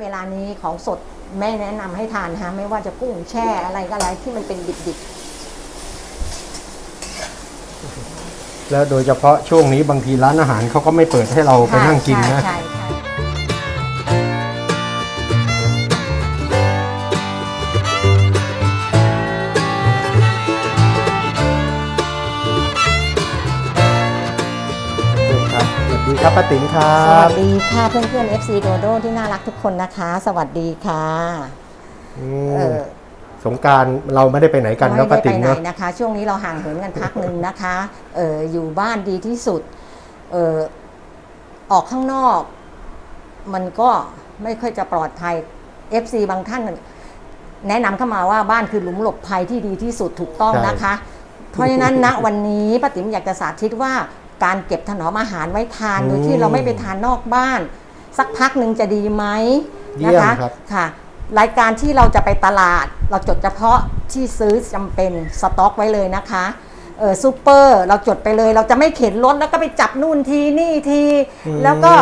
เวลานี้ของสดแม่แนะนำให้ทานฮะไม่ว่าจะกุ้งแช่อะไรก็อะไรที่มันเป็นดิบแล้วโดยเฉพาะช่วงนี้บางทีร้านอาหารเขาก็ไม่เปิดให้เราๆไปนั่งกินนะใช่ใช่ใช่ ครับป้าติ๋มครัสวับสดีค่ะเพื่อนๆ FC Dodo ที่น่ารักทุกคนนะคะ สวัสดีค่ะอืเอมอสงกรารเราไม่ได้ไปไหนกันไม่แล้วได้ป้าไปติ๋มไหนเนาะนะคะ ช่วงนี้เราห่างเหินกันพักหนึ่งนะคะเอออยู่บ้านดีที่สุดเออออกข้างนอก มันก็ไม่ค่อยจะปลอดภัย FC บางท่านแนะนำเข้ามาว่าบ้านคือหลุมหลบภัยที่ดีที่สุดถูกต้องนะคะ เพราะฉะนั้นณวันนี้ป้าติ๋มอยากจะสาธิตว่า การเก็บถนอมอาหารไว้ทานโดยที่เราไม่ไปทานนอกบ้าน สักพักหนึ่งจะดีไหมเยี่นะยมคะครับค่ะ รายการที่เราจะไปตลาด เราจดเฉพาะที่ซื้อจำเป็นสต็อกไว้เลยนะคะเออซูเปอร์เราจดไปเลยเราจะไม่เข็นรถแล้วก็ไปจับนู่นทีนี่ทีอืมแล้วก็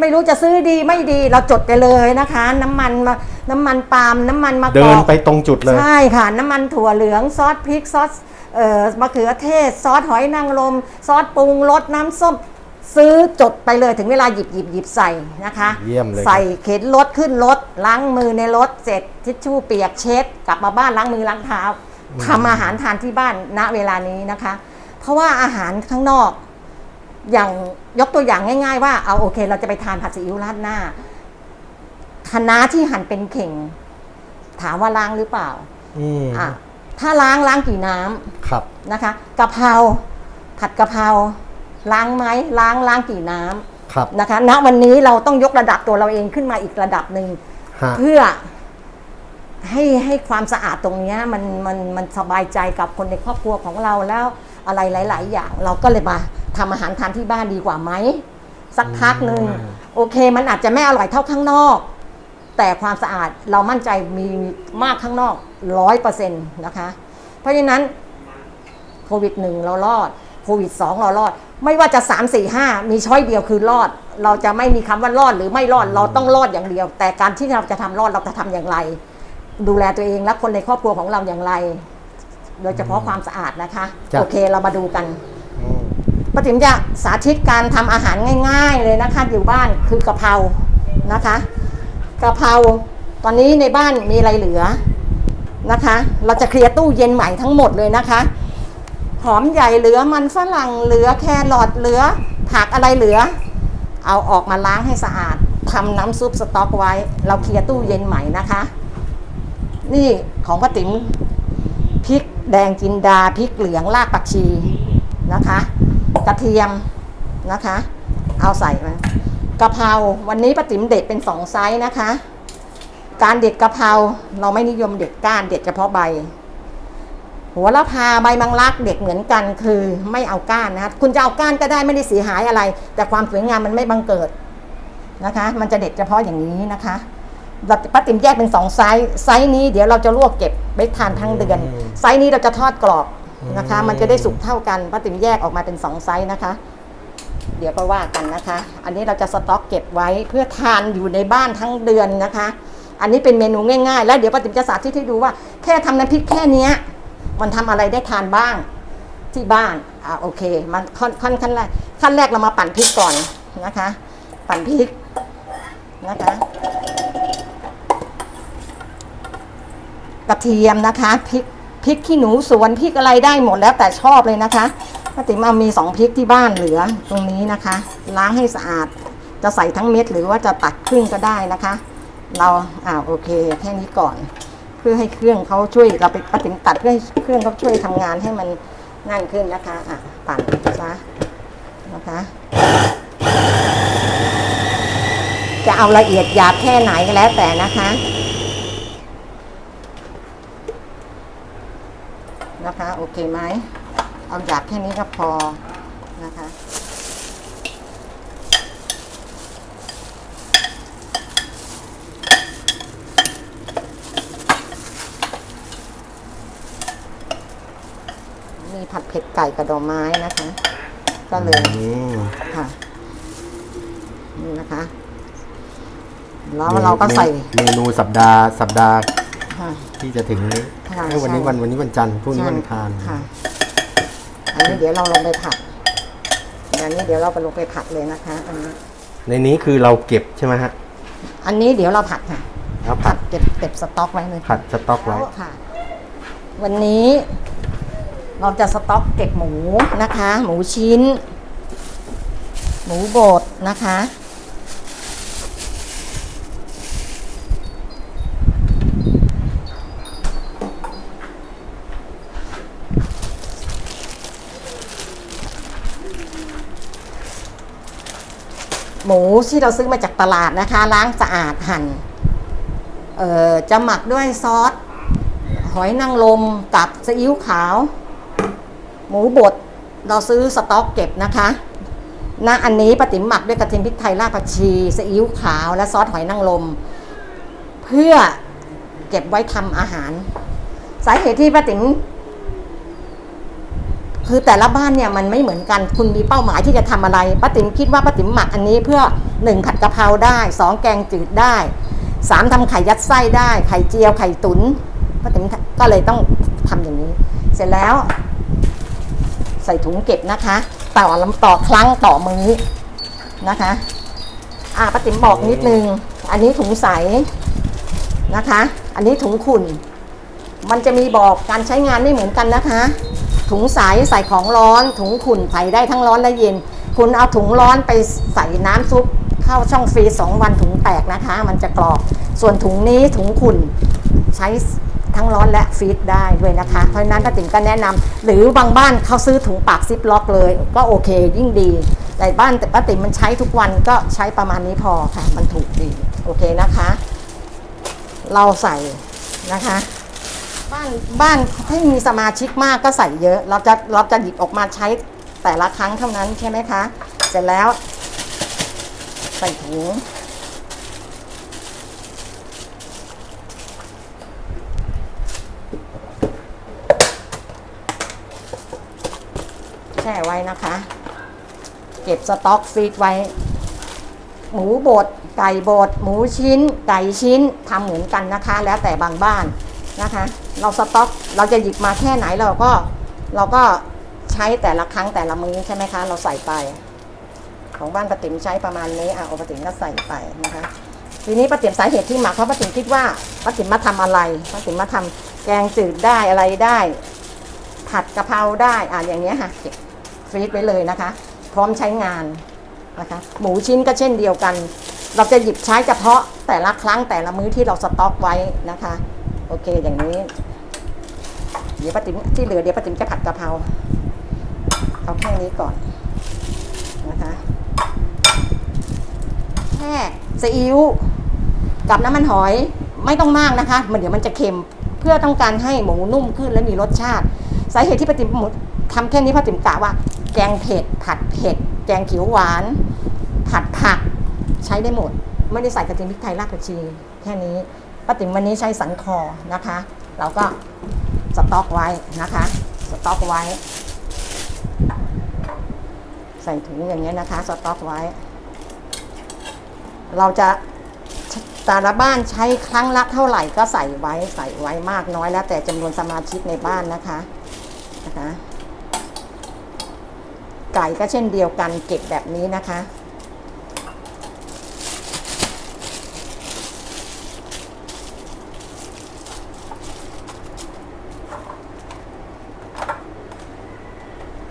ไม่รู้จะซื้อดีไม่ดีเราจดไปเลยนะคะ น้ำมันมาน้ำมันปาล์มน้ำมันมะกเดิอนกไปตรงจุดเลยใช่ค่ะ น้ำมันถั่วเหลืองซอสพริกซอสเอ่อ มะเขือเทศ ซอสหอยนางรมซอสปรุงรสน้ำส้มซื้อจดไปเลยถึงเวลาหยิบหยิบหยิบใส่นะคะเยี่ยมเลยใส่เข็นรถขึ้นรถล้างมือในรถเสร็จทิชชู่เปียกเช็ด กลับมาบ้านล้างมือล้างเท้าทำอาหารทานที่บ้านณเวลานี้นะคะ เพราะว่าอาหารข้างนอก อย่างยกตัวอย่างง่าย ๆ ว่าเอาโอเค เราจะไปทานผัดซีอิ๊วราดหน้าคะน้าที่หั่นเป็นเข่ง ถามว่าล้างหรือเปล่าอืมอะ ถ้าล้างล้างกี่น้ำครับ นะคะกะเพราผัดกะเพราล้างไหมล้างล้างกี่น้ำครับ นะคะ ณวันนี้เราต้องยกระดับตัวเราเองขึ้นมาอีกระดับหนึ่ง ฮะ เพื่อให้ให้ความสะอาดตรงเนี้ยมันมันมันสบายใจกับคนในครอบครัวของเราแล้วอะไรหลาย ๆ อย่าง เราก็เลยมาทำอาหารทานที่บ้านดีกว่าไหม สักพักหนึ่งโอเค มันอาจจะไม่อร่อยเท่าข้างนอก แต่ความสะอาดเรามั่นใจมีมากข้างนอก ร้อยเปอร์เซ็นต์นะคะ เพราะฉะนั้นโควิดหนึ่งเรารอดโควิดสองเรารอด ไม่ว่าจะสามสี่ห้ามีช้อยเดียวคือรอด เราจะไม่มีคำว่ารอดหรือไม่รอดเราต้องรอดอย่างเดียว แต่การที่เราจะทำรอดเราจะทำอย่างไร ดูแลตัวเองและคนในครอบครัวของเราอย่างไร โดยเฉพาะความสะอาดนะคะจ้ะโอเคเรามาดูกันอืมป้าติ๋มจะสาธิตการทำอาหารง่าย ๆ เลยนะคะอยู่บ้านคือกะเพรานะคะกะเพราตอนนี้ในบ้านมีอะไรเหลือ นะคะ เราจะเคลียร์ตู้เย็นใหม่ทั้งหมดเลยนะคะหอมใหญ่เหลือมันฝรั่งเหลือแครอทเหลือผักอะไรเหลือ เอาออกมาล้างให้สะอาดทำน้ำซุปสต๊อกไว้ เราเคลียร์ตู้เย็นใหม่นะคะ นี่ของป้าติ๋มพริกแดงจินดาพริกเหลืองรากผักชีนะคะ กระเทียมนะคะ เอาใส่มากะเพราวันนี้ป้าติ๋มเด็ดเป็นสองไซส์นะคะ การเด็ดกะเพราเราไม่นิยมเด็ดก้านเด็ดเฉพาะใบ หัวละพาใบมังลักเด็ดเหมือนกันคือไม่เอาก้านนะคะคุณจะเอาก้านก็ได้ไม่ได้เสียหายอะไร แต่ความสวยงามมันไม่บังเกิดนะคะ มันจะเด็ดเฉพาะอย่างนี้นะคะเราป้าติ๋มแยกเป็นสองไซส์ไซส์นี้เดี๋ยวเราจะลวกเก็บไว้ทานทั้งเดือน ไซส์นี้เราจะทอดกรอบนะคะ มันจะได้สุกเท่ากันป้าติ๋มแยกออกมาเป็นสองไซส์นะคะ เดี๋ยวก็ว่ากันนะคะ อันนี้เราจะสต็อกเก็บไว้เพื่อทานอยู่ในบ้านทั้งเดือนนะคะ อันนี้เป็นเมนูง่ายๆ แล้วเดี๋ยวป้าติ๋มจะสาธิตให้ดูว่า แค่ทำน้ำพริกแค่เนี้ย มันทำอะไรได้ทานบ้างที่บ้านอ่าโอเค มันขั้นขั้นขั้นแรกขั้นแรกเรามาปั่นพริกก่อนนะคะ ปั่นพริกนะคะกระเทียมนะคะพริกพริกขี้หนูสวนพริกอะไรได้หมดแล้วแต่ชอบเลยนะคะป้าติ๋มเอามีสองพริกที่บ้านเหลือตรงนี้นะคะ ล้างให้สะอาดจะใส่ทั้งเม็ดหรือว่าจะตัดครึ่งก็ได้นะคะ เราอ่าโอเค แค่นี้ก่อน เพื่อให้เครื่องเขาช่วยเราไปป้าติ๋มตัดเพื่อให้เครื่องเขาช่วยทำงานให้มันง่ายขึ้นนะคะอะปั่นซะนะคะ จะเอาละเอียดหยาบแค่ไหนก็แล้วแต่นะคะนะคะโอเคไหมเอาหยาบแค่นี้ก็พอนะคะ มีผัดเผ็ดไก่กระดอกไม้นะคะ ก็เลยอืมค่ะนี่นะคะแล้วเราก็ใส่เมนูสัปดาห์สัปดาห์ค่ะที่จะถึงนี้ค่ะเอ้ยวันนี้ใช่วันวันนี้วันจันทร์พรุ่งนี้วันอังคารค่ะอันนี้เดี๋ยวเราลงไปผัดอันนี้เดี๋ยวเราไปลงไปผัดเลยนะคะอันนี้ในนี้คือเราเก็บใช่ไหมฮะ อันนี้เดี๋ยวเราผัดค่ะแล้วผัผัดดเก็บเก็บสต็อกไว้เลยผัดสต๊อกไว้แล้วค่ะ วันนี้ เราจะสต็อกเก็บหมูนะคะ หมูชิ้น หมูบดนะคะ หมูที่เราซื้อมาจากตลาดนะคะ ล้างสะอาดหั่นเอ่อจะหมักด้วยซอส หอยนางรมกับซีอิ๊วขาว หมูบดเราซื้อสต๊อกเก็บนะคะณอันนี้ปาติมหมักด้วยกระเทียมพริกไทยรากผักชีซีอิ๊วขาวและซอสหอยนางรมเพื่อเก็บไว้ทำอาหาร สาเหตุที่ป้าติ๋มคือแต่ละบ้านเนี่ยมันไม่เหมือนกัน คุณมีเป้าหมายที่จะทำอะไรป้าติ๋มคิดว่าป้าติ๋มหมักอันนี้เพื่อหนึ่งผัดกะเพราได้สองแกงจืดได้สามทำไข่ยัดไส้ได้ ไข่เจียวไข่ตุนป้าติ๋มก็เลยต้องทำอย่างนี้ เสร็จแล้ว ใส่ถุงเก็บนะคะต่อลำต่อครั้งต่อมื้อนะคะอ่าป้าติ๋มบอกนิดนึง อันนี้ถุงใสนะคะ อันนี้ถุงขุ่น มันจะมีบอกการใช้งานไม่เหมือนกันนะคะ ถุงใสใส่ของร้อน ถุงขุ่นใส่ได้ทั้งร้อนและเย็น คุณเอาถุงร้อนไปใส่น้ำซุปเข้าช่องฟรีสองวันถุงแตกนะคะ มันจะกรอบ ส่วนถุงนี้ถุงขุ่นใช้ ทั้งร้อนและฟรีดได้ด้วยนะคะ เพราะฉะนั้นป้าติ๋มก็แนะนำหรือบางบ้านเขาซื้อถุงปากซิปล็อกเลย ก็โอเคยิ่งดี แต่บ้านแต่ป้าติ๋มมันใช้ทุกวันก็ใช้ประมาณนี้พอค่ะ มันถูกดีโอเคนะคะ เราใส่นะคะ บ้านบ้านถ้ามีสมาชิกมากก็ใส่เยอะ เราจะเราจะหยิบออกมาใช้แต่ละครั้งเท่านั้นใช่ไหมคะ เสร็จแล้ว ใส่ถุง ช่ไว้นะคะ เก็บสต็อกฟรีดไว้ หมูบดไก่บดหมูชิ้น ไก่ชิ้นทำเหมือนกันนะคะ แล้วแต่บางบ้านนะคะ เราสต็อกเราจะหยิบมาแค่ไหนเราก็เราก็ใช้แต่ละครั้งแต่ละมื้อใช่ไหมคะ เราใส่ไป ของบ้านป้าติ๋มใช้ประมาณนี้อะเอป้าติ๋มก็ใส่ไปนะคะทีนี้ป้าติ๋มสาเหตุที่หมักเพราะป้าติ๋มคิดว่าป้าติ๋มมาทำอะไรป้าติ๋มมาทำแกงจืดได้อะไรได้ ผัดกะเพราได้อะอย่างเงี้ยค่ะเก็บ ฟรีซไว้เลยนะคะ พร้อมใช้งานนะคะหมูชิ้นก็เช่นเดียวกัน เราจะหยิบใช้เฉพาะแต่ละครั้งแต่ละมื้อที่เราสต็อกไว้นะคะ โอเคอย่างนี้ เดี๋ยวป้าติ๋มที่เหลือเดี๋ยวป้าติ๋มจะผัดกะเพราเอาแค่นี้ก่อนนะคะแค่ซีอิ๊วกับน้ำมันหอยไม่ต้องมากนะคะ มันเดี๋ยวมันจะเค็มเพื่อต้องการให้หมูนุ่มขึ้นและมีรสชาติ สาเหตุที่ป้าติ๋มทำแค่นี้ป้าติ๋มกะว่า แกงเผ็ด ผัดเผ็ด แกงเขียวหวาน ผัดผักใช้ได้หมด ไม่ได้ใส่กระเทียมพริกไทยรากผักชี แค่นี้ป้าติ๋มวันนี้ใช้สันคอนะคะ เราก็สต็อกไว้นะคะ สต็อกไว้ ใส่ถุงอย่างเงี้ยนะคะ สต็อกไว้ เราจะแต่ละบ้านใช้ครั้งละเท่าไหร่ก็ใส่ไว้ใส่ไว้มากน้อยแล้วแต่จำนวนสมาชิกในบ้านนะคะนะคะ ก่ก็เช่นเดียวกันเก็บแบบนี้นะคะ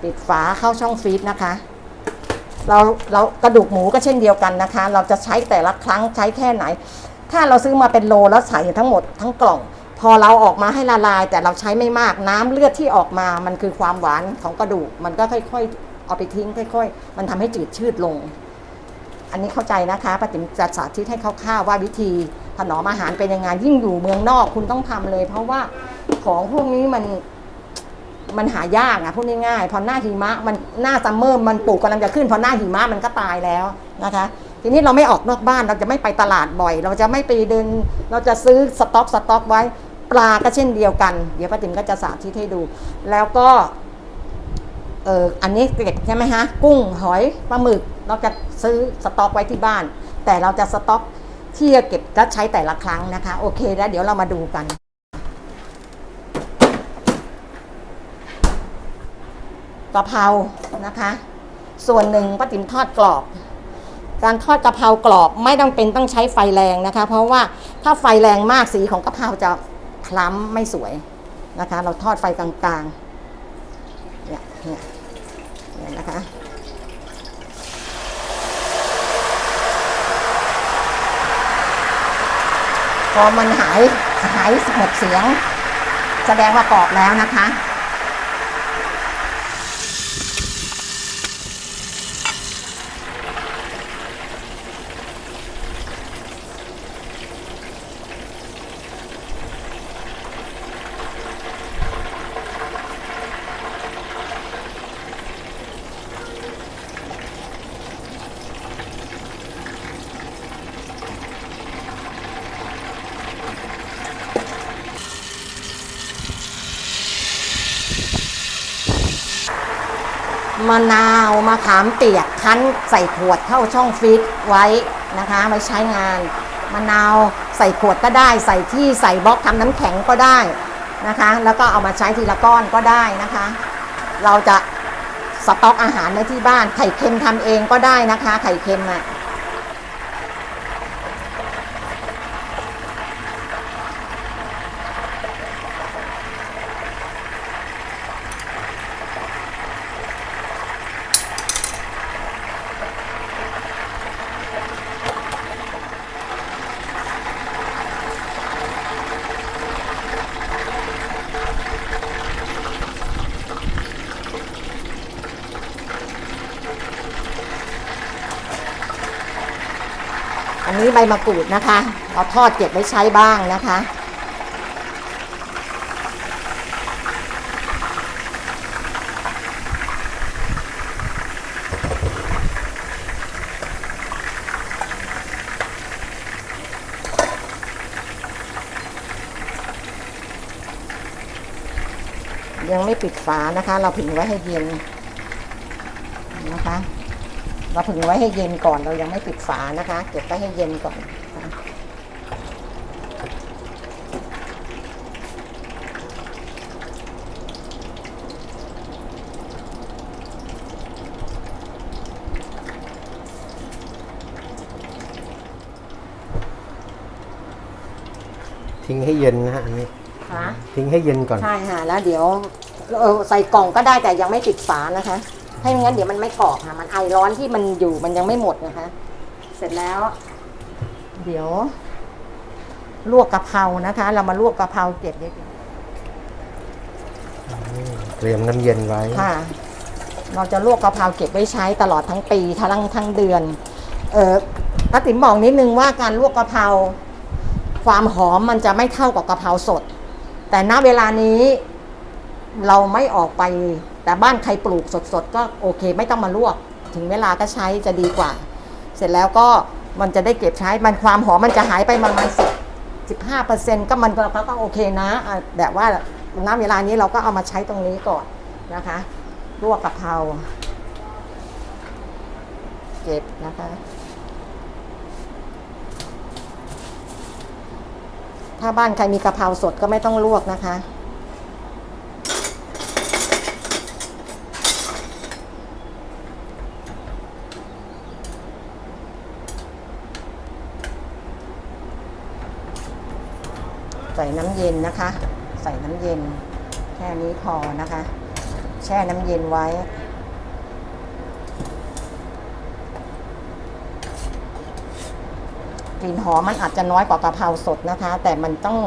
ปิดฝาเข้าช่องฟรีซนะคะ เราเรากระดูกหมูก็เช่นเดียวกันนะคะ เราจะใช้แต่ละครั้งใช้แค่ไหน ถ้าเราซื้อมาเป็นโลแล้วใส่ทั้งหมดทั้งกล่องพอเราออกมาให้ละลายแต่เราใช้ไม่มากน้ำเลือดที่ออกมามันคือความหวานของกระดูกมันก็ค่อยๆ เอาไปทิ้งค่อยๆ มันทำให้จืดชืดลง อันนี้เข้าใจนะคะป้าติ๋มจะสาธิตให้คร่าวๆว่าวิธีถนอมอาหารเป็นยังไงยิ่งอยู่เมืองนอกคุณต้องทำเลย เพราะว่าของพวกนี้มันมันหายากอะพูดง่ายๆพอหน้าหิมะมันหน้าซัมเมอร์มันปลูกกำลังจะขึ้นพอหน้าหิมะมันก็ตายแล้วนะคะ ทีนี้เราไม่ออกนอกบ้านเราจะไม่ไปตลาดบ่อย เราจะไม่ไปเดิน เราจะซื้อสต็อกสต็อกไว้ปลาก็เช่นเดียวกัน เดี๋ยวป้าติ๋มก็จะสาธิตให้ดู แล้วก็ เอออันนี้เก็บใช่ไหมฮะ กุ้งหอยปลาหมึกเราจะซื้อสต็อกไว้ที่บ้าน แต่เราจะสต็อกที่จะเก็บและใช้แต่ละครั้งนะคะ โอเคแล้วเดี๋ยวเรามาดูกัน กะเพรานะคะ ส่วนหนึ่งป้าติ๋มทอดกรอบ การทอดกะเพรากรอบไม่ต้องเป็นต้องใช้ไฟแรงนะคะ เพราะว่าถ้าไฟแรงมากสีของกะเพราจะคล้ำไม่สวยนะคะ เราทอดไฟกลางๆ นี่ยนะคะพอมันหายหายหมดเสียง แสดงว่ากรอบแล้วนะคะ มะนาวมะขามเปียกคั้นใส่ขวดเข้าช่องฟรีซไว้นะคะไว้ใช้งานมะนาวใส่ขวดก็ได้ ใส่ที่ใส่บล็อกทำน้ำแข็งก็ได้นะคะ แล้วก็เอามาใช้ทีละก้อนก็ได้นะคะ เราจะสต็อกอาหารในที่บ้านไข่เค็มทำเองก็ได้นะคะ ไข่เค็มอะนนี้ ใบมะกรูดนะคะเราทอดเก็บไว้ใช้บ้างนะคะ ยังไม่ปิดฝานะคะ เราผึ่งไว้ให้เย็น เราผึ่งไว้ให้เย็นก่อนเรายังไม่ปิดฝานะคะ เก็บไว้ให้เย็นก่อนนะคะทิ้งให้เย็นนะฮะอันนี้ค่ะทิ้งให้เย็นก่อน ใช่ค่ะแล้วเดี๋ยวเออใส่กล่องก็ได้แต่ยังไม่ปิดฝานะคะ ให้ไม่งั้นเดี๋ยวมันไม่กรอบค่ะ มันไอร้อนที่มันอยู่มันยังไม่หมดนะคะ เสร็จแล้ว เดี๋ยว ลวกกะเพรานะคะ เรามาลวกกะเพราเก็บนิดนึงเตรียมน้ำเย็นไว้ ค่ะ เราจะลวกกะเพราเก็บไว้ใช้ตลอดทั้งปีทั้งทั้งเดือน เออป้าติ๋มบอกนิดนึงว่าการลวกกะเพราความหอมมันจะไม่เท่ากับกะเพราสด แต่ณเวลานี้เราไม่ออกไป แต่บ้านใครปลูกสดๆ ก็โอเค ไม่ต้องมาลวก ถึงเวลาก็ใช้จะดีกว่า เสร็จแล้วก็มันจะได้เก็บใช้มันความหอมมันจะหายไปประมาณสิบสิบห้าเปอร์เซ็นต์ก็มันก็ก็โอเคนะอะแบบว่าณเวลานี้เราก็เอามาใช้ตรงนี้ก่อนนะคะลวกกะเพราเก็บนะคะถ้าบ้านใครมีกะเพราสดก็ไม่ต้องลวกนะคะ ใส่น้ำเย็นนะคะ ใส่น้ำเย็น แค่นี้พอนะคะ แช่น้ำเย็นไว้ กลิ่นหอมมันอาจจะน้อยกว่ากะเพราสดนะคะ แต่มันต้อง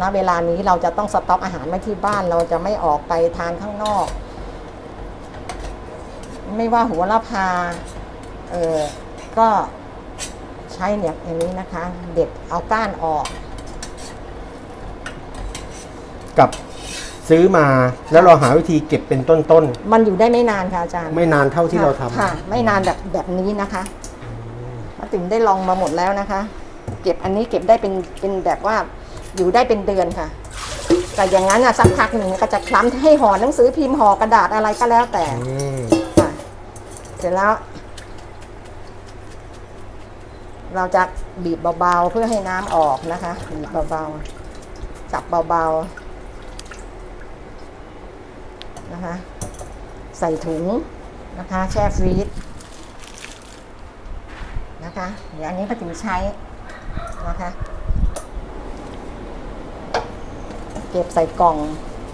ณเวลานี้เราจะต้องสต็อกอาหารไว้ที่บ้านเราจะไม่ออกไปทานข้างนอก ไม่ว่าหัวละพา เออก็ใช้เนี่ยอย่างนี้นะคะ เด็ดเอาก้านออก กับซื้อมาแล้วเราหาวิธีเก็บเป็นต้นมันอยู่ได้ไม่นานค่ะอาจารย์ๆ ไม่นานเท่าที่เราทำค่ะ ไม่นานแบบแบบนี้นะคะป้าติ๋มได้ลองมาหมดแล้วนะคะ เก็บอันนี้เก็บได้เป็นเป็นแบบว่าอยู่ได้เป็นเดือนค่ะ แต่อย่างนั้นอะสักพักหนึ่งก็จะคล้ำให้ห่อหนังสือพิมพ์ห่อกระดาษอะไรก็แล้วแต่ อืมค่ะเสร็จแล้ว เราจะบีบเบาๆเพื่อให้น้ำออกนะคะบีบเบาๆจับเบาๆ นะคะ ใส่ถุงนะคะแช่ฟรีซนะคะเดี๋ยวอันนี้ก็ถึงใช้นะคะเก็บใส่กล่อง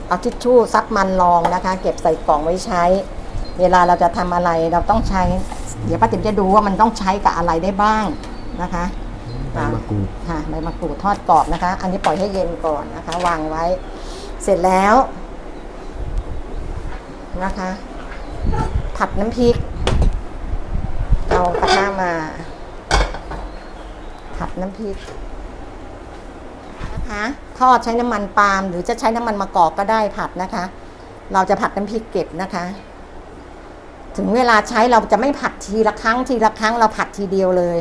เอาทิชชู่ซักมันรองนะคะ เก็บใส่กล่องไว้ใช้ เวลาเราจะทำอะไรเราต้องใช้ เดี๋ยวป้าติ๋มจะดูว่ามันต้องใช้กับอะไรได้บ้างนะคะใบมะกรูดค่ะใบมะกรูดทอดกรอบนะคะ อันนี้ปล่อยให้เย็นก่อนนะคะ วางไว้ เสร็จแล้ว นะคะ ผัดน้ำพริก เอากระทะมา ผัดน้ำพริกนะคะ ทอดใช้น้ำมันปาล์มหรือจะใช้น้ำมันมะกอกก็ได้ผัดนะคะ เราจะผัดน้ำพริกเก็บนะคะ ถึงเวลาใช้เราจะไม่ผัดทีละครั้งทีละครั้งเราผัดทีเดียวเลย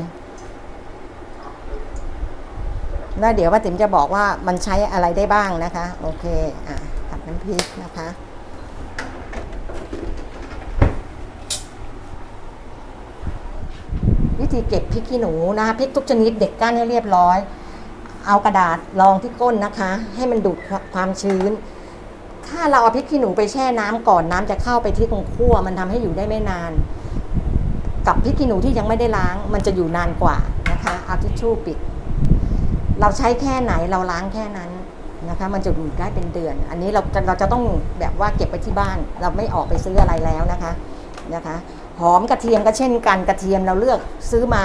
แล้วเดี๋ยวป้าติ๋มจะบอกว่ามันใช้อะไรได้บ้างนะคะ โอเค อะผัดน้ำพริกนะคะ วิธีเก็บพริกขี้หนูนะคะพริกทุกชนิดเด็กก้านให้เรียบร้อย เอากระดาษรองที่ก้นนะคะ ให้มันดูดความชื้น ถ้าเราเอาพริกขี้หนูไปแช่น้ำก่อนน้ำจะเข้าไปที่ตรงขั้วมันทำให้อยู่ได้ไม่นาน กับพริกขี้หนูที่ยังไม่ได้ล้าง มันจะอยู่นานกว่านะคะเอาทิชชู่ปิด เราใช้แค่ไหนเราล้างแค่นั้นนะคะมันจะอยู่ได้เป็นเดือน อันนี้เราเราจะต้องแบบว่าเก็บไว้ที่บ้าน เราไม่ออกไปซื้ออะไรแล้วนะคะนะคะ หอมกระเทียมก็เช่นกันกระเทียมเราเลือกซื้อมา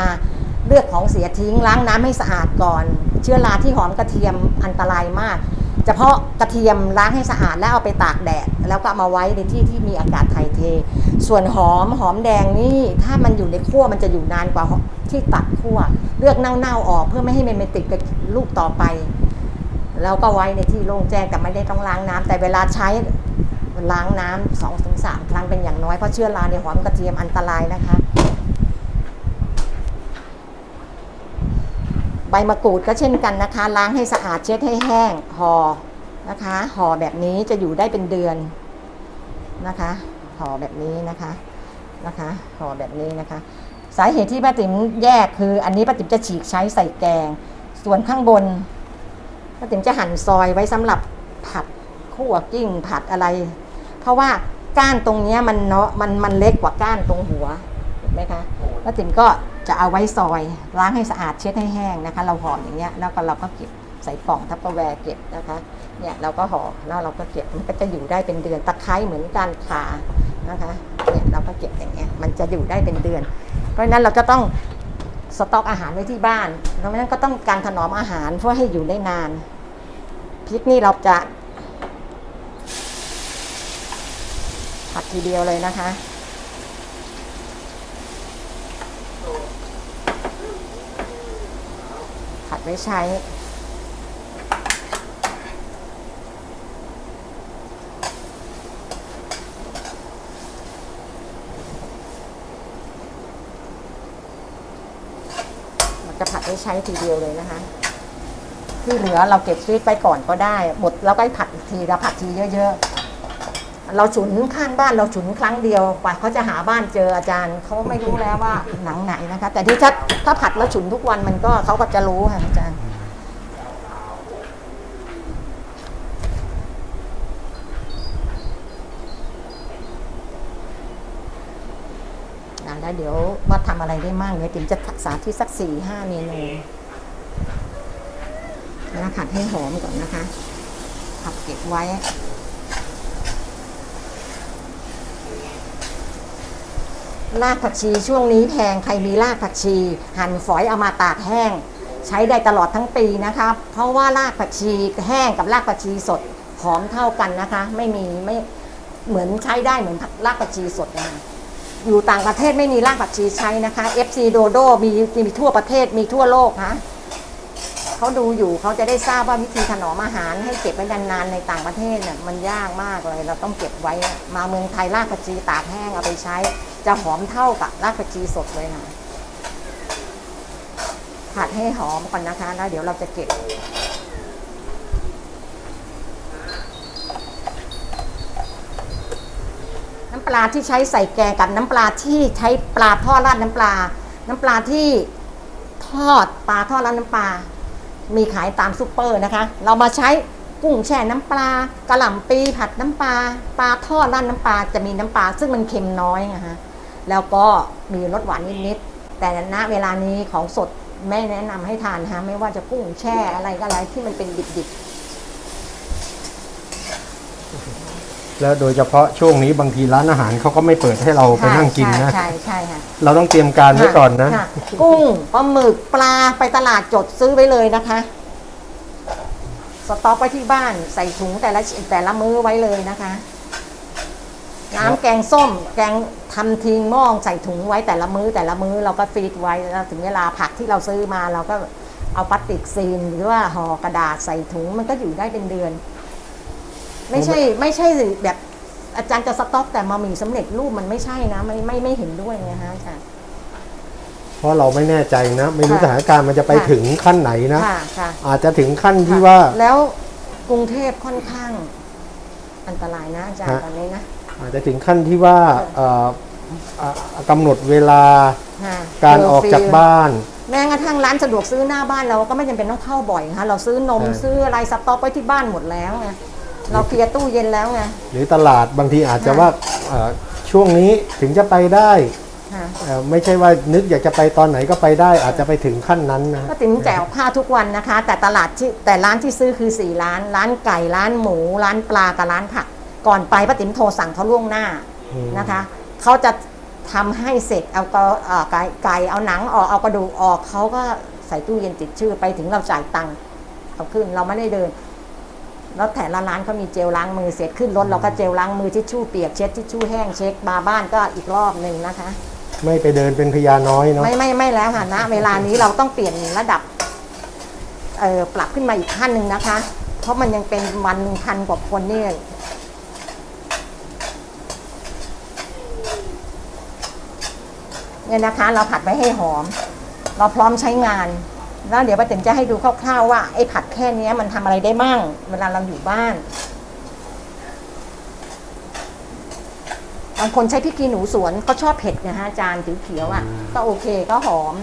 เลือกของเสียทิ้งล้างน้ำให้สะอาดก่อน เชื้อราที่หอมกระเทียมอันตรายมากเฉพาะกระเทียมล้างให้สะอาดแล้วเอาไปตากแดด แล้วก็มาไว้ในที่ที่มีอากาศถ่ายเท ส่วนหอมหอมแดงนี่ถ้ามันอยู่ในขั้วมันจะอยู่นานกว่าที่ตัดขั้วเลือกเน่าๆออกเพื่อไม่ให้มันไปติดกับลูกต่อไปแล้วก็ไว้ในที่โล่งแจ้งแต่ไม่ได้ต้องล้างน้ำแต่เวลาใช้ ล้างน้ำสองถึงสามครั้งเป็นอย่างน้อย เพราะเชื้อราในหอมกระเทียมอันตรายนะคะ ใบมะกรูดก็เช่นกันนะคะ ล้างให้สะอาดเช็ดให้แห้งห่อนะคะห่อแบบนี้จะอยู่ได้เป็นเดือนนะคะห่อแบบนี้นะคะนะคะห่อแบบนี้นะคะ สาเหตุที่ป้าติ๋มแยกคือ อันนี้ป้าติ๋มจะฉีกใช้ใส่แกง ส่วนข้างบนป้าติ๋มจะหั่นซอยไว้สำหรับผัดคั่วกิ้งผัดอะไร เพราะว่าก้านตรงนี้มันเนาะมันมันเล็กกว่าก้านตรงหัวเห็นไหมคะป้าติ๋มก็จะเอาไว้ซอยล้างให้สะอาดเช็ดให้แห้งนะคะ เราห่ออย่างเงี้ยแล้วก็เราก็เก็บใส่กล่องทัพเปอร์แวร์เก็บนะคะเนี่ยเราก็ห่อแล้วเราก็เก็บมันก็จะอยู่ได้เป็นเดือนตะไคร้เหมือนกันขานะคะเนี่ยเราก็เก็บอย่างเงี้ยมันจะอยู่ได้เป็นเดือน เพราะฉะนั้นเราจะต้องสต็อกอาหารไว้ที่บ้านเพราะฉะนั้นก็ต้องการถนอมอาหารเพื่อให้อยู่ได้นานพริกนี่เราจะ ผัดทีเดียวเลยนะคะ ผัดไว้ใช้มันจะผัดไว้ใช้ทีเดียวเลยนะคะ ที่เหลือเราเก็บฟรีซไปก่อนก็ได้ หมดแล้วก็ผัดอีกทีเราผัดทีเยอะ ๆ เราฉุนข้างบ้านเราฉุนครั้งเดียวกว่าเขาจะหาบ้านเจออาจารย์เขาไม่รู้แล้วว่าหนังไหนนะคะ แต่ที่ถ้าถ้าผัดแล้วฉุนทุกวันมันก็เขาก็จะรู้ค่ะอาจารย์อะแล้วเดี๋ยวว่าทำอะไรได้มั่งเนี่ยติ๋มจะสาธิตสักสี่ห้าเมนูแล้วผัดให้หอมก่อนนะคะผัดเก็บไว้ รากผักชีช่วงนี้แพงใครมีรากผักชี หั่นฝอยเอามาตากแห้ง ใช้ได้ตลอดทั้งปีนะคะเพราะว่ารากผักชีแห้งกับรากผักชีสดหอมเท่ากันนะคะ ไม่มีไม่เหมือนใช้ได้เหมือนรากผักชีสดเลยอยู่ต่างประเทศไม่มีรากผักชีใช้นะคะ FC Dodo มีมีทั่วประเทศมีทั่วโลกนะเขาดูอยู่เขาจะได้ทราบว่าวิธีถนอมอาหารให้เก็บไว้นานๆในต่างประเทศเนี่ยมันยากมากเลย เราต้องเก็บไว้มาเมืองไทยรากผักชีตากแห้งเอาไปใช้ จะหอมเท่ากับรากผักชีสดเลยนะผัดให้หอมก่อนนะคะ แล้วเดี๋ยวเราจะเก็บ น้ำปลาที่ใช้ใส่แกงกับน้ำปลาที่ใช้ปลาทอดราดน้ำปลา น้ำปลาที่ทอดปลาทอดรานน้ำปลา มีขายตามซูเปอร์นะคะ เรามาใช้กุ้งแช่น้ำปลากระหล่ำปีผัดน้ำปลาปลาทอดรานน้ำปลาจะมีน้ำปลาซึ่งมันเค็มน้อยนะคะ แล้วก็มีรสหวานนิดๆ แต่ณเวลานี้ของสดไม่แนะนำให้ทานนะคะไม่ว่าจะกุ้งแช่อะไรก็อะไรที่มันเป็นดิบแล้วโดยเฉพาะช่วงนี้บางทีร้านอาหารเขาก็ไม่เปิดให้เราๆไปนั่งกินนะ ใช่ใช่ใช่ค่ะเราต้องเตรียมการไว้ก่อนนะ ค่กุ้งปลาหมึกปลาไปตลาดจดซื้อไว้เลยนะคะ สต็อกไว้ที่บ้านใส่ถุงแต่ละแต่ละมื้อไว้เลยนะคะ น้ำแกงส้ม แกงทำทิ้งหม้องใส่ถุงไว้แต่ละมื้อแต่ละมื้อเราก็ฟรีดไว้แล้วถึงเวลาผักที่เราซื้อมาเราก็เอาพลาสติกซีนหรือว่าห่อกระดาษใส่ถุงมันก็อยู่ได้เป็นเดือน ไม่ใช่ไม่ใช่แบบอาจารย์จะสต็อกแต่มามีสำเร็จรูปมันไม่ใช่นะ ไม่ไม่ไม่เห็นด้วยไงฮะอาจารย์เพราะเราไม่แน่ใจนะ ไม่รู้ค่ะสถานการณ์มันจะไปค่ะถึงขั้นไหนนะค่ะค่ะอาจจะถึงขั้นที่ว่า แล้วกรุงเทพค่อนข้างอันตรายนะอาจารย์ฮะตอนนี้นะ อาจจะถึงขั้นที่ว่าเอ่อเอ่อกำหนดเวลาค่ะการออกจากบ้าน แม้กระทั่งร้านสะดวกซื้อหน้าบ้านเราก็ไม่จำเป็นต้องเข้าบ่อยนะคะเราซื้อนมใช่ ซื้ออะไรสต็อกไว้ที่บ้านหมดแล้วไงเราเคลียร์ตู้เย็นแล้วไง หรือตลาดบางทีอาจจะค่ะ ว่าเอ่อช่วงนี้ถึงจะไปได้ค่ะ เอ่อไม่ใช่ว่านึกอยากจะไปตอนไหนก็ไปได้ อาจจะไปถึงขั้นนั้นนะก็ติ๋มแจกผ้าทุกวันนะคะ แต่ตลาดที่แต่ร้านที่ซื้อคือสี่ร้าน ร้านไก่ร้านหมู ร้านปลากับร้านผัก ก่อนไปป้าติ๋มโทรสั่งเขาล่วงหน้าอืมนะคะเขาจะทำให้เสร็จเอาก็เอ่อไก่ไก่เอาหนังออกเอากระดูกออกเขาก็ใส่ตู้เย็นติดชื่อไปถึงเราจ่ายตังค์เอาขึ้นเราไม่ได้เดินแล้วแต่ละร้านเขามีเจลล้างมือเสร็จขึ้นรถเราก็เจลล้างมือทิชชู่เปียกเช็ดทิชชู่แห้งเช็คมาบ้านก็อีกรอบหนึ่งนะคะ ไม่ไปเดินเป็นพญาน้อยเนาะไม่ไม่ไม่แล้วค่ะณเวลานี้เราต้องเปลี่ยนระดับเอ่อปรับขึ้นมาอีกขั้นหนึ่งนะคะ เพราะมันยังเป็นวันหนึ่งพันกว่าคนเนี่ เนี่ยนะคะ เราผัดไว้ให้หอม เราพร้อมใช้งาน แล้วเดี๋ยวป้าติ๋มจะให้ดูคร่าวๆว่าไอ้ผัดแค่นี้มันทำอะไรได้มั่ง เวลาเราอยู่บ้านบางคนใช้พริกขี้หนูสวนก็ชอบเผ็ดนะฮะอาจารย์เขียวๆอะ ก็โอเคก็หอม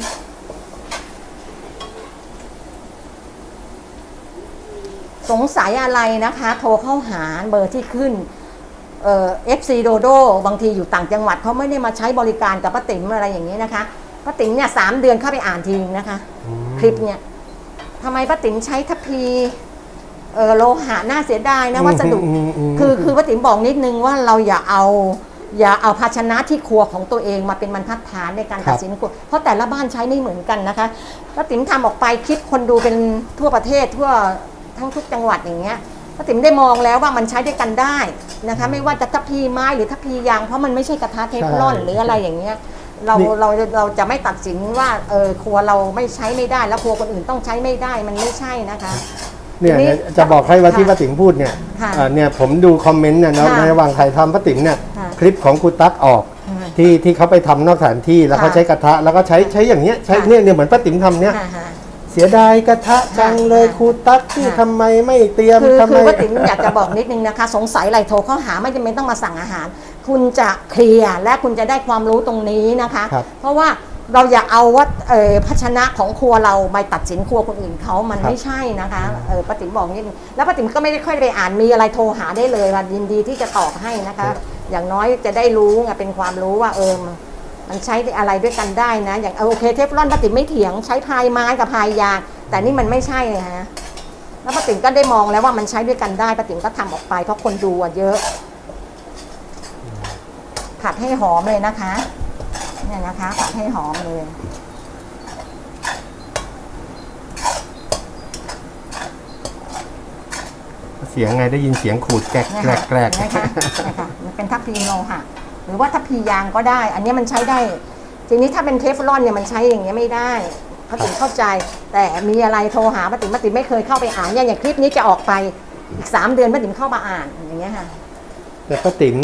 สงสัยอะไรนะคะ โทรเข้าหาเบอร์ที่ขึ้น เอ่อฟซีโดโดบางทีอยู่ต่างจังหวัดเขาไม่ได้มาใช้บริการกับป้าติ๋มอะไรอย่างนี้นะคะป้าติ๋มเนี่ยสามเดือนเข้าไปอ่านทีนึงนะคะ คลิปเนี่ยทำไมป้าติ๋มใช้ทัพพีเออโลหะน่าเสียดายนะวัสดุอืมอืมคือคือป้าติ๋มบอกนิดนึงว่าเราอย่าเอาอย่าเอาภาชนะที่ครัวของตัวเองมาเป็นบรรทัดฐานในการครัตับดสินครัวเพราะแต่ละบ้านใช้ไม่เหมือนกันนะคะป้าติ๋มทำออกไปคลิปคนดูเป็นทั่วประเทศทั่วทั้งทุกจังหวัดอย่างเงี้ย ป้าติ๋มได้มองแล้วว่ามันใช้ด้วยกันได้นะคะ ไม่ว่าจะทัพพีไม้หรือทัพพียางเพราะมันไม่ใช่กระทะเทฟลอนหรืออะไรอย่างเงี้ยเรานี่ เราเราจะไม่ตัดสินว่าเออครัวเราไม่ใช้ไม่ได้ แล้วครัวคนอื่นต้องใช้ไม่ได้มันไม่ใช่นะคะ เนี่ยทีนี้เนี่ยจะบอกให้ว่าที่ค่ะป้าติ๋มพูดเนี่ยค่ะอ่าเนี่ยผมดูคอมเมนต์เนี่ยนะค่ะในระหว่างถ่ายทำป้าติ๋มเนี่ยค่ะคลิปของครูตั๊กออก ค่ะที่ที่เขาไปทำนอกสถานที่แล้วเขาค่ะใช้กระทะแล้วก็ใช้ใช้อย่างเงี้ยใช้ค่ะ เนี่ยเนี่ยเหมือนป้าติ๋มทำเนี่ย ค่ะค่ะ เสียดายกระทะจังเลยค่ะครูตั๊กที่ค่ะทำไมไม่เตรียมคือทำไมคือป้าติ๋มอยากจะบอกนิดนึงนะคะ สงสัยอะไรโทรเข้าหาไม่จำเป็นต้องมาสั่งอาหาร คุณจะเคลียร์และคุณจะได้ความรู้ตรงนี้นะคะ ครับ เพราะว่าเราอย่าเอาว่าเอ่อภาชนะของครัวเราไปตัดสินครัวคนอื่นเขามันครับไม่ใช่นะคะเออป้าติ๋มบอกนิดนึงแล้วป้าติ๋มก็ไม่ได้ค่อยไปอ่านมีอะไรโทรหาได้เลยค่ะยินดีที่จะตอบให้นะคะ อย่างน้อยจะได้รู้ไงเป็นความรู้ว่าเออ มันใช้อะไรด้วยกันได้นะ อย่างเออโอเคเทฟลอนป้าติ๋มไม่เถียงใช้พายไม้กับพายยาง แต่นี่มันไม่ใช่ไงฮะแล้วป้าติ๋มก็ได้มองแล้วว่ามันใช้ด้วยกันได้ป้าติ๋มก็ทำออกไป เพราะคนดูอะเยอะ ผัดให้หอมเลยนะคะเนี่ยนะคะผัดให้หอมเลยเสียงไงได้ยินเสียงขูดแกรกเนี่ยแกรค่ะกแกรกเนี่ยค่ะเนี่ยค่ะมันเป็นทัพพีโลหะห รือว่าทัพพียางก็ได้ อันนี้มันใช้ได้ ทีนี้ถ้าเป็นเทฟลอนเนี่ยมันใช้อย่างเงี้ยไม่ได้ป้าติ๋มเข้าใจ แต่มีอะไรโทรหาป้าติ๋มป้าติ๋มไม่เคยเข้าไปอ่านอย่างอย่างคลิปนี้จะออกไปอีกสามเดือนป้าติ๋มเข้ามาอ่านอย่างเงี้ยค่ะ แต่ป้าติ๋ม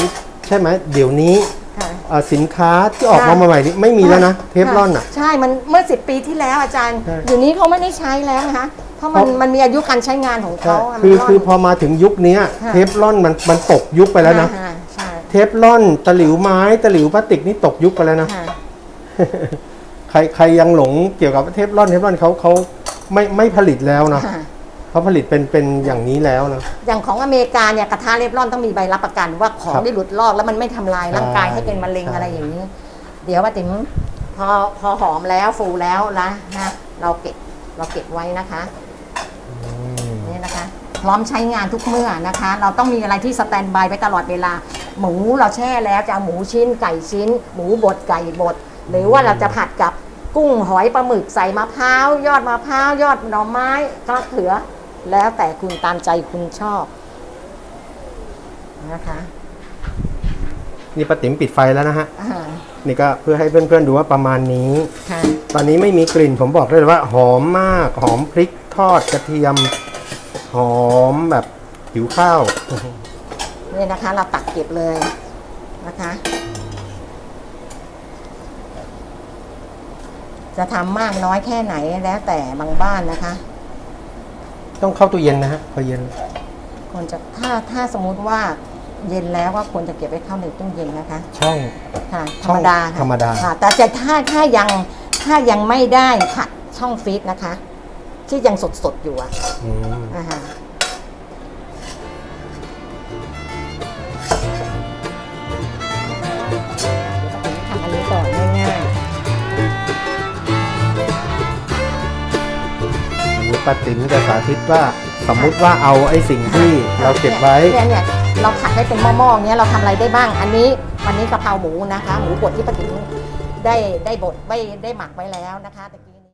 ใช่ไหมเดี๋ยวนี้ค่ะอ่าสินค้าที่ออกมาค่ะใหม่ๆนี้ไม่มีแล้วนะเทฟลอนอะ ใช่ มันเมื่อสิบปีที่แล้วอาจารย์ ใช่อยู่นี้เขาไม่ได้ใช้แล้วนะคะ เพราะมันเพราะ มันมีอายุการใช้งานของใช่เขาะคือมันร่น คือพอมาถึงยุคเนี้ยค่ะ เทฟลอนมันมันตกยุคไปแล้วนะ อ่า ใช่เทฟลอนตะหลิวไม้ตะหลิวพลาสติกนี่ตกยุคไปแล้วนะค่ะขรใครยังหลงเกี่ยวกับเทฟลอนเทฟลอนเขาเขาไม่ไม่ผลิตแล้วนะค่ะ เขาผลิตเป็นเป็นอย่างนี้แล้วนะ อย่างของอเมริกาเนี่ยกระทะเรฟลอนต้องมีใบรับประกันว่าของครับได้หลุดลอกแล้วมันไม่ทำลายร่างกายใช่ให้เป็นมะเร็งใช่ อะไรอย่างนี้ เดี๋ยวว่าติ๋มพอพอหอมแล้วฟูแล้วนะนะเราเก็บเราเก็บไว้นะคะอืมนี่นะคะพ ร้อมใช้งานทุกเมื่อนะคะ เราต้องมีอะไรที่สแตนบายไว้ตลอดเวลา หมูเราแช่แล้วจะเอาหมูชิ้นไก่ชิ้น หมูบดไก่บด หรือว่าเราจะผัดกับกุ้งหอยปลาหมึกใส่มะพร้าวยอดมะพร้าวยอดหน่อไม้กระเขือ แล้วแต่คุณตามใจคุณชอบนะคะนี่ป้าติ๋มปิดไฟแล้วนะฮะอ่านี่ก็เพื่อให้เพื่อนๆดูว่าประมาณนี้ ค่ะ ตอนนี้ไม่มีกลิ่นผมบอกได้เลยว่าหอมมาก หอมพริกทอดกระเทียม หอมแบบหิวข้าว นี่นะคะ เราตักเก็บเลยนะคะ จะทำมากน้อยแค่ไหนแล้วแต่บางบ้านนะคะ ต้องเข้าตู้เย็นนะฮะพอเย็น ควรจะถ้าถ้าสมมุติว่าเย็นแล้วก็ควรจะเก็บไว้เข้าในตู้เย็นนะคะช่องค่ะธช่รองรมดาค่ะธรรมดา ค่ะ แต่จะถ้าถ้ายังถ้ายังไม่ได้ผัดช่องฟรีซนะคะ ที่ยังสดสดๆอยู่อะอืมอ่าฮะทำอันนี้ก่อนง่ายหรือป้าติ๋มจะสาธิตว่าสมมุติว่าเอาไอ้สิ่งๆที่เราเก็บไว้ เนี่ยเนี่ยเราผัดให้เป็นหม้อๆอย่างเงี้ยเราทำอะไรได้บ้าง อันนี้วันนี้กะเพราหมูนะคะ หมูบดที่ปะติ๋มได้ได้บดไม่ได้หมักไว้แล้วนะคะ